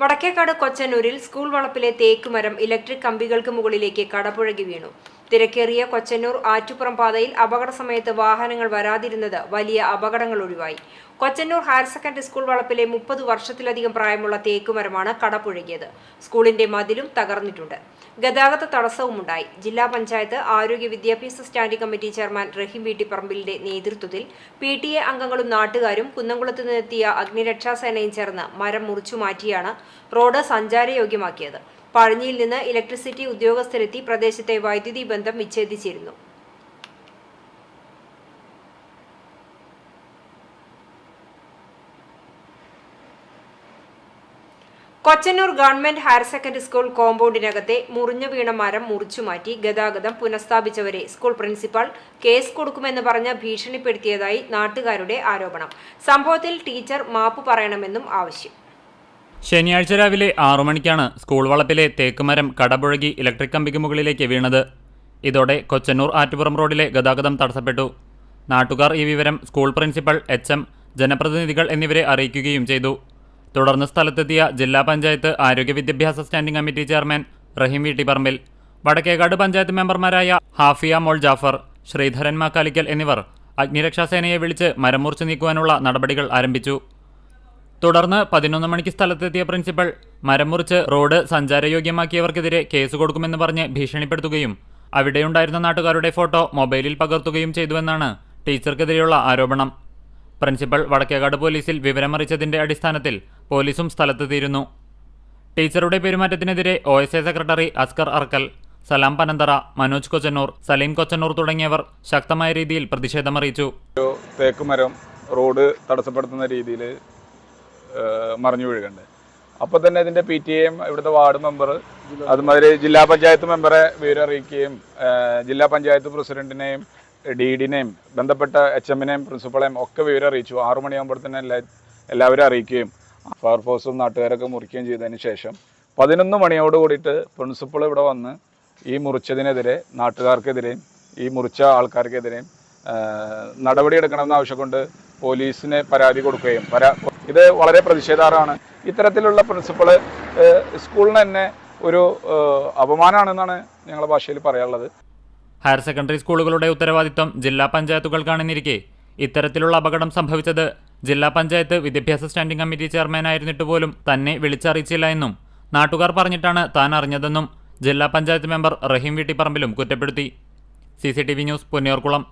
വടക്കേക്കാട് കൊച്ചന്നൂരിൽ സ്കൂൾ വളപ്പിലെ തേക്കുമരം ഇലക്ട്രിക് കമ്പികൾക്ക് മുകളിലേക്ക് കടപുഴകി വീണു. തിരക്കേറിയ കൊച്ചന്നൂർ ആറ്റുപുറം പാതയിൽ അപകട സമയത്ത് വാഹനങ്ങൾ വരാതിരുന്നത് വലിയ അപകടങ്ങൾ ഒഴിവായി. കൊച്ചന്നൂർ ഹയർ സെക്കൻഡറി സ്കൂൾ വളപ്പിലെ മുപ്പത് വർഷത്തിലധികം പ്രായമുള്ള തേക്കുമരമാണ് കടപുഴകിയത്. സ്കൂളിന്റെ മതിലും തകർന്നിട്ടുണ്ട്. ഗതാഗത തടസ്സവുമുണ്ടായി. ജില്ലാ പഞ്ചായത്ത് ആരോഗ്യ വിദ്യാഭ്യാസ സ്റ്റാൻഡിംഗ് കമ്മിറ്റി ചെയർമാൻ റഹീം വീട്ടിപ്പറമ്പിലിന്റെ നേതൃത്വത്തിൽ പി ടി എ അംഗങ്ങളും നാട്ടുകാരും കുന്നംകുളത്ത് നിന്നെത്തിയ അഗ്നിരക്ഷാസേനയും ചേർന്ന് മരം മുറിച്ചു മാറ്റിയാണ് റോഡ് സഞ്ചാരയോഗ്യമാക്കിയത്. പഴഞ്ഞിയിൽ നിന്ന് ഇലക്ട്രിസിറ്റി ഉദ്യോഗസ്ഥരെത്തി പ്രദേശത്തെ വൈദ്യുതി ബന്ധം വിച്ഛേദിച്ചിരുന്നു. Kochannur government higher secondary school കോമ്പൗണ്ടിനകത്തെ മുറിഞ്ഞു വീണ മരം മുറിച്ചുമാറ്റി ഗതാഗതം പുനഃസ്ഥാപിച്ചവരെ സ്കൂൾ പ്രിൻസിപ്പാൾ കേസ് കൊടുക്കുമെന്ന് പറഞ്ഞ് ഭീഷണിപ്പെടുത്തിയതായി നാട്ടുകാരുടെ ആരോപണം. സംഭവത്തിൽ ടീച്ചർ മാപ്പ് പറയണമെന്നും ആവശ്യം. ശനിയാഴ്ച രാവിലെ ആറു മണിക്കാണ് സ്കൂൾ വളപ്പിലെ തേക്കുമരം കടപുഴകി ഇലക്ട്രിക് കമ്പിക്ക് മുകളിലേക്ക് വീണത്. ഇതോടെ കൊച്ചന്നൂർ ആറ്റുപുറം റോഡിലെ ഗതാഗതം തടസ്സപ്പെട്ടു. നാട്ടുകാർ ഈ വിവരം സ്കൂൾ പ്രിൻസിപ്പൽ എച്ച് എം ജനപ്രതിനിധികൾ എന്നിവരെ അറിയിക്കുകയും ചെയ്തു. തുടർന്ന് സ്ഥലത്തെത്തിയ ജില്ലാ പഞ്ചായത്ത് ആരോഗ്യ വിദ്യാഭ്യാസ standing committee chairman Rahim Veettipparambil Vadakkekad panchayat മെമ്പർമാരായ ഹാഫിയ മോൾ ജാഫർ ശ്രീധരൻ മാക്കാലിക്കൽ എന്നിവർ അഗ്നിരക്ഷാസേനയെ വിളിച്ച് മരം മുറിച്ചു നീക്കുവാനുള്ള നടപടികൾ ആരംഭിച്ചു. തുടർന്ന് പതിനൊന്ന് മണിക്ക് സ്ഥലത്തെത്തിയ പ്രിൻസിപ്പൽ മരം മുറിച്ച് റോഡ് സഞ്ചാരയോഗ്യമാക്കിയവർക്കെതിരെ കേസ് കൊടുക്കുമെന്ന് പറഞ്ഞ് ഭീഷണിപ്പെടുത്തുകയും അവിടെയുണ്ടായിരുന്ന നാട്ടുകാരുടെ ഫോട്ടോ മൊബൈലിൽ പകർത്തുകയും ചെയ്തുവെന്നാണ് ടീച്ചർക്കെതിരെയുള്ള ആരോപണം. പ്രിൻസിപ്പൽ വടക്കേകാട് പോലീസിൽ വിവരമറിയിച്ചതിന്റെ അടിസ്ഥാനത്തിൽ പോലീസും സ്ഥലത്തെത്തിയിരുന്നു. ടീച്ചറുടെ പെരുമാറ്റത്തിനെതിരെ O S A secretary Askar Arkal Salam Panantara Manoj Kochannur Salim Kochannur തുടങ്ങിയവർ ശക്തമായ രീതിയിൽ പ്രതിഷേധമറിയിച്ചു. തേക്കുമരം റോഡ് തടസ്സപ്പെടുത്തുന്ന രീതിയിൽ മറിഞ്ഞു വീഴുകയുണ്ട് അപ്പോൾ തന്നെ ഇതിന്റെ പി ടി എം ഇവിടുത്തെ വാർഡ് മെമ്പർ അതുമാതിരി ജില്ലാ പഞ്ചായത്ത് മെമ്പറെ വിവരം അറിയിക്കുകയും ജില്ലാ പഞ്ചായത്ത് പ്രസിഡന്റിനെയും ഡി ഡിനെയും ബന്ധപ്പെട്ട എച്ച് എമ്മിനെയും പ്രിൻസിപ്പളെയും ഒക്കെ വിവരം അറിയിച്ചു ആറു മണിയാകുമ്പോൾ തന്നെ എല്ലാ എല്ലാവരും അറിയിക്കുകയും ഫയർഫോഴ്സും നാട്ടുകാരൊക്കെ മുറിക്കുകയും ചെയ്തതിന് ശേഷം പതിനൊന്ന് മണിയോട് കൂടിയിട്ട് പ്രിൻസിപ്പൾ ഇവിടെ വന്ന് ഈ മുറിച്ചതിനെതിരെ നാട്ടുകാർക്കെതിരെയും ഈ മുറിച്ച ആൾക്കാർക്കെതിരെയും നടപടിയെടുക്കണമെന്ന് ആവശ്യക്കൊണ്ട് പോലീസിന് പരാതി കൊടുക്കുകയും പരാ ഇത് വളരെ പ്രതിഷേധാർഹമാണ്. ഇത്തരത്തിലുള്ള പ്രിൻസിപ്പൾ സ്കൂളിന് തന്നെ ഒരു അപമാനമാണെന്നാണ് ഞങ്ങളുടെ ഭാഷയിൽ പറയാനുള്ളത്. ഹയർ സെക്കൻഡറി സ്കൂളുകളുടെ ഉത്തരവാദിത്തം ജില്ലാ പഞ്ചായത്തുകൾക്കാണെന്നിരിക്കെ. ഇത്തരത്തിലുള്ള അപകടം സംഭവിച്ചത് ജില്ലാ പഞ്ചായത്ത് വിദ്യാഭ്യാസ സ്റ്റാൻഡിംഗ് കമ്മിറ്റി ചെയർമാനായിരുന്നിട്ട് പോലും തന്നെ വിളിച്ചറിയിച്ചില്ല എന്നും നാട്ടുകാർ പറഞ്ഞിട്ടാണ് താൻ അറിഞ്ഞതെന്നും ജില്ലാ പഞ്ചായത്ത് മെമ്പർ റഹീം വീട്ടിപ്പറമ്പിലും കുറ്റപ്പെടുത്തി. C news പൊന്നിയോർക്കുളം